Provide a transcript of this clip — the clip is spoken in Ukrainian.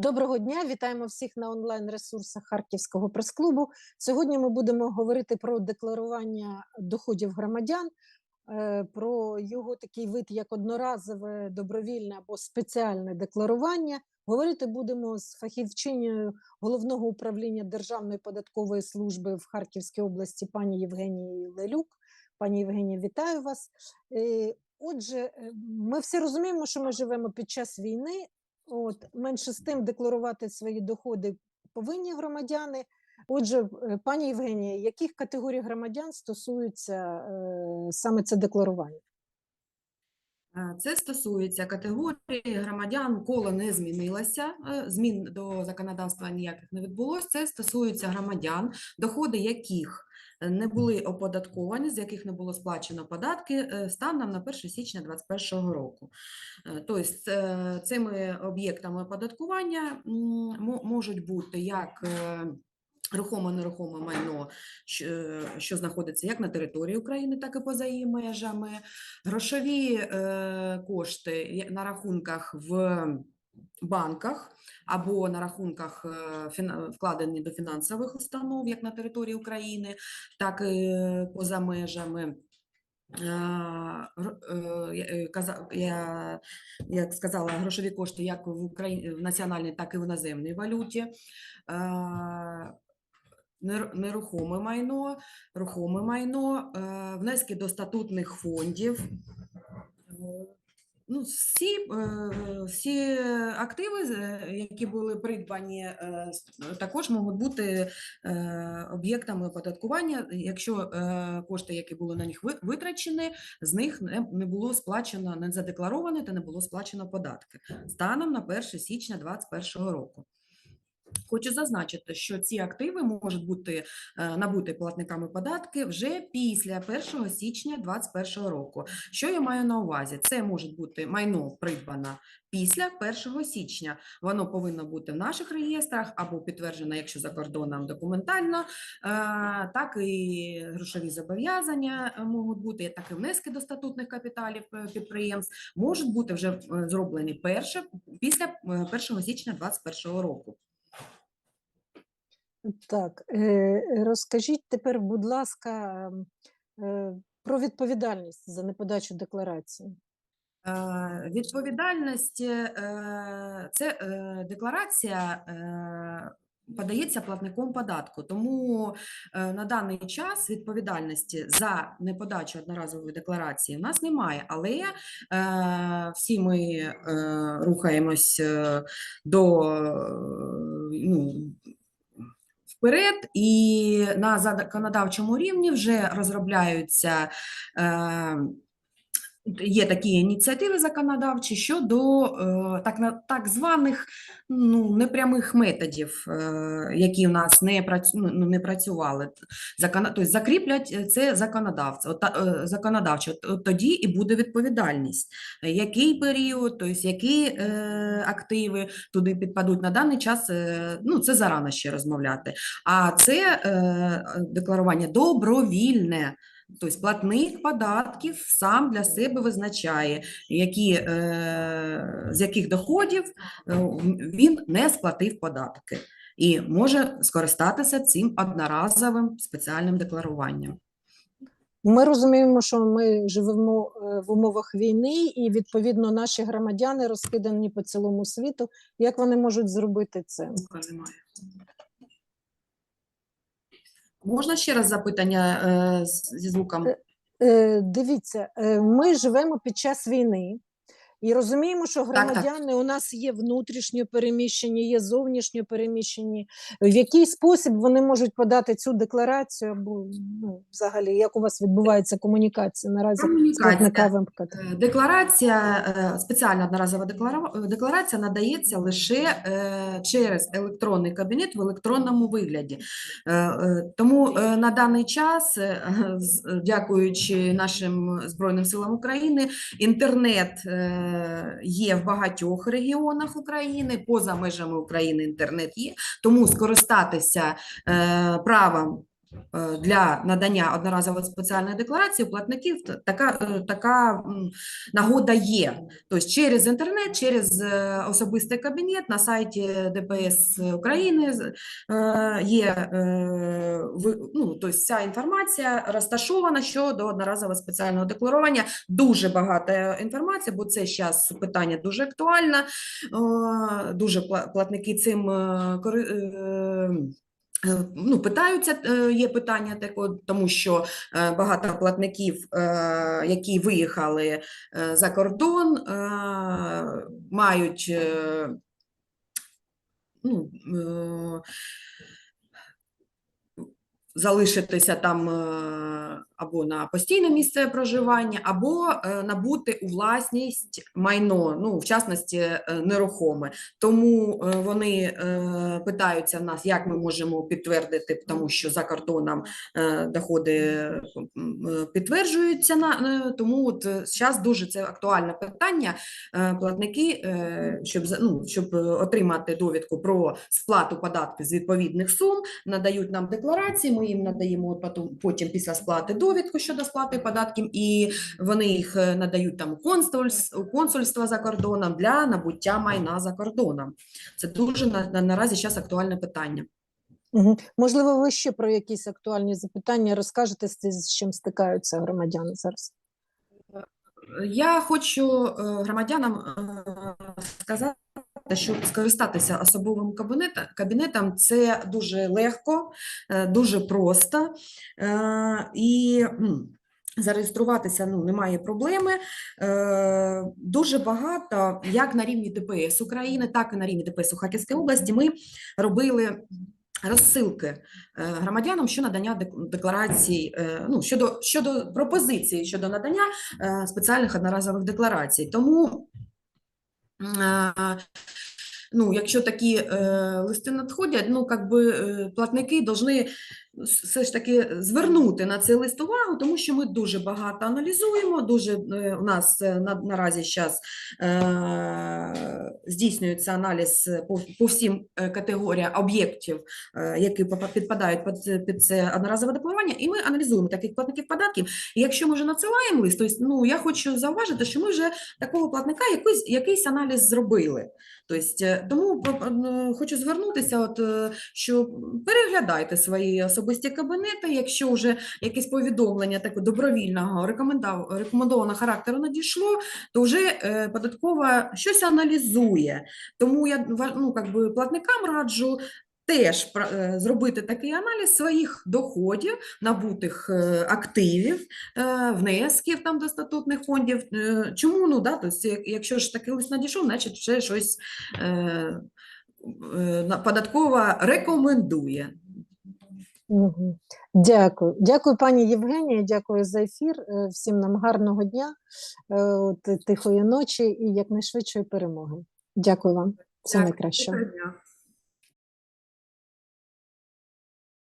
Доброго дня, вітаємо всіх на онлайн-ресурсах Харківського прес-клубу. Сьогодні ми будемо говорити про декларування доходів громадян, е, про його такий вид, як одноразове, добровільне або спеціальне декларування. Говорити будемо з фахівчинею головного управління Державної податкової служби в Харківській області пані Євгенією Лелюк. Пані Євгенія, вітаю вас. Е, Отже, е, ми всі розуміємо, що ми живемо під час війни. От менше з тим декларувати свої доходи повинні громадяни. Отже, е, пані Євгенія, яких категорій громадян стосується е, саме це декларування? Е, Це стосується категорії громадян, коло не змінилося, е, змін до законодавства ніяких не відбулося. Це стосується громадян, доходи яких не були оподатковані, з яких не було сплачено податки е, станом на 1 січня 2021 року. Е, Тобто е, цими об'єктами оподаткування можуть бути як Рухоме нерухоме майно, що, що знаходиться як на території України, так і поза її межами, грошові е, кошти на рахунках в банках або на рахунках е, вкладені до фінансових установ, як на території України, так і поза межами. Е, е, я- як сказала, грошові кошти як в Україні в національній, так і в іноземній валюті. Нерухоме майно, рухоме майно, внески до статутних фондів. Ну, всі, е, всі активи, які були придбані, е, також можуть бути е, об'єктами оподаткування, якщо кошти, які були на них ви- витрачені, з них не, не було сплачено, не задекларовані та не було сплачено податки станом на 1 січня 2021 року. Хочу зазначити, що ці активи можуть бути е, набуті платниками податки вже після 1 січня 2021 року. Що я маю на увазі? Це може бути майно придбане після 1 січня. Воно повинно бути в наших реєстрах або підтверджено, якщо за кордоном документально, е, так і грошові зобов'язання е, можуть бути, так і внески до статутних капіталів підприємств можуть бути вже зроблені перше після е, 1 січня 2021 року. Так, е, розкажіть тепер, будь ласка, е, про відповідальність за неподачу декларації. Е, Відповідальність це декларація подається платником податку. Тому на даний час відповідальності за неподачу одноразової декларації в нас немає, але всі ми рухаємось до ну, вперед, і на законодавчому рівні вже розробляються. Е, Є такі ініціативи законодавчі щодо е, так, так званих ну, непрямих методів, е, які в нас не, працю, ну, не працювали. Закон, тобто закріплять е, це е, законодавчо. Тоді і буде відповідальність. Який період, тобто які активи туди підпадуть на даний час, ну, це зарано ще розмовляти. А це декларування добровільне. Тобто платник податків сам для себе визначає, які, е, з яких доходів він не сплатив податки і може скористатися цим одноразовим спеціальним декларуванням. Ми розуміємо, що ми живемо е, в умовах війни, і відповідно наші громадяни розкидані по цілому світу. Як вони можуть зробити це? Немає. Можна ще раз запитання е, зі звуком? Е, Е, Дивіться, е, ми живемо під час війни і розуміємо, що так. громадяни у нас є внутрішньо переміщені, є зовнішньо переміщені. В який спосіб вони можуть подати цю декларацію? Або ну, взагалі, як у вас відбувається комунікація наразі Комунікація. Е, Декларація, е, спеціальна одноразова декларація надається лише е, через електронний кабінет в електронному вигляді. Е, е, Тому е, на даний час, е, дякуючи нашим Збройним силам України, інтернет е, є в багатьох регіонах України, поза межами України інтернет є, тому скористатися е, правом для надання одноразової спеціальної декларації у платників така, е, така нагода є. Тобто через інтернет, через е, особистий кабінет на сайті ДПС України е, є е, ну, тобто вся інформація розташована щодо одноразового спеціального декларування. Дуже багато інформації, бо це зараз питання дуже актуальне. Е, Дуже платники цим е, кори- е, Е, Ну, питаються, е, є питання тако, тому що е, багато платників, е, які виїхали е, за кордон, е, мають е, ну, е, залишитися там е, або на постійне місце проживання, або е, набути у власність майно, ну, в частності е, нерухоме. Тому е, вони питаються нас, як ми можемо підтвердити, тому що за кордоном доходи підтверджуються. На, тому от зараз дуже це актуальне питання. Платники, щоб, ну, щоб отримати довідку про сплату податків з відповідних сум, надають нам декларації, ми їм надаємо потім після сплати довідку щодо сплати податків, і вони їх е, надають там у консульс, консульства за кордоном для набуття майна за кордоном. Це дуже на, на, наразі зараз актуальне питання. Мгм. Можливо, ви ще про якісь актуальні запитання розкажете, з чим стикаються громадяни зараз? Я хочу е, громадянам е, сказати, що скористатися особовим кабінетом, це дуже легко, е, дуже просто е, і зареєструватися ну, немає проблеми. Е, Дуже багато, як на рівні ДПС України, так і на рівні ДПС у Харківській області, ми робили. Розсилки громадянам щодо надання дек- декларацій, ну щодо щодо пропозиції щодо надання спеціальних одноразових декларацій. Тому, ну, якщо такі е, листи надходять, ну, как би, е, платники повинні все ж таки звернути на цей лист увагу, тому що ми дуже багато аналізуємо, дуже е, у нас е, на, наразі зараз е, здійснюється аналіз по, по всім е, категоріям об'єктів, е, які підпадають під, під це одноразове декларування, і ми аналізуємо таких платників податків. І якщо ми вже надсилаємо лист, то ну, я хочу зауважити, що ми вже такого платника якийсь, якийсь аналіз зробили. Тобто, е, тому е, хочу звернутися, от, е, що переглядайте свої особисті кабінети, якщо вже якесь повідомлення таке добровільного рекомендованого характеру надійшло, то вже е, податкова щось аналізує. Тому я ну, как платникам раджу теж е, зробити такий аналіз своїх доходів, набутих е, активів, внесків там до статутних фондів. Чому? Ну, да, тобто, якщо ж такий лист надійшов, значить вже щось податкова рекомендує. Дякую. Дякую, пані Євгенія, дякую за ефір. Е, Всім нам гарного дня, е, тихої ночі і якнайшвидшої перемоги. Дякую вам. Все Дякую. найкраще. Доброго дня.